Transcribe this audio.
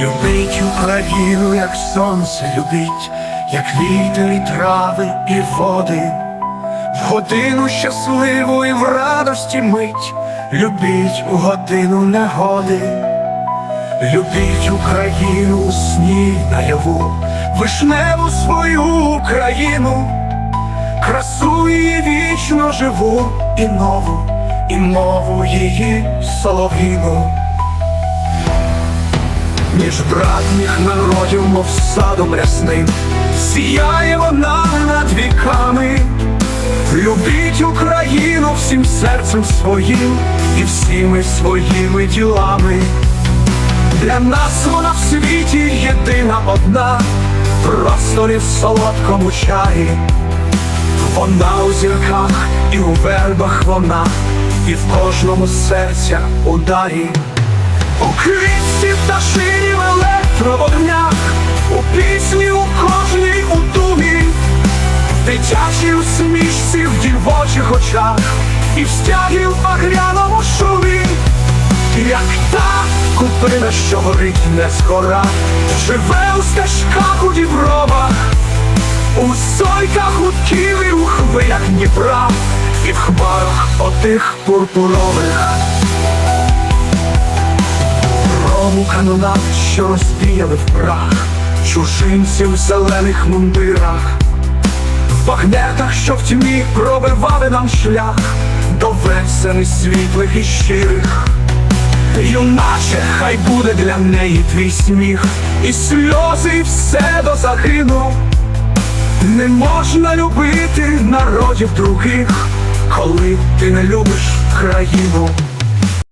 Любить Україну, як сонце любить, як вітер і трави і води, в годину щасливу і в радості мить, любіть у годину негоди, любіть Україну у сні наяву, вишневу свою Україну, красу її вічно живу і нову, і мову її солов'їну. Між братніх народів, мов садом рясним, сіяє вона над віками. Любіть Україну всім серцем своїм і всіми своїми ділами. Для нас вона в світі єдина одна, просторі в солодкому чаї. Вона у зірках і у вербах вона, і в кожному серця ударі. У квітці дівочих очах, і в стягі в багряному шумі, як та купина, що горить не згора, живе у стежках у дібровах, у сойках гудків і у хвилях Дніпра, і в хмарах отих пурпурових. Рому канонат, що розбіяли в прах, чужинців в зелених мундирах, в багнетах, що в тьмі пробивали нам шлях до весени світлих і щирих. Юначе, хай буде для неї твій сміх, і сльози, і все до загину. Не можна любити народів других, коли ти не любиш країну.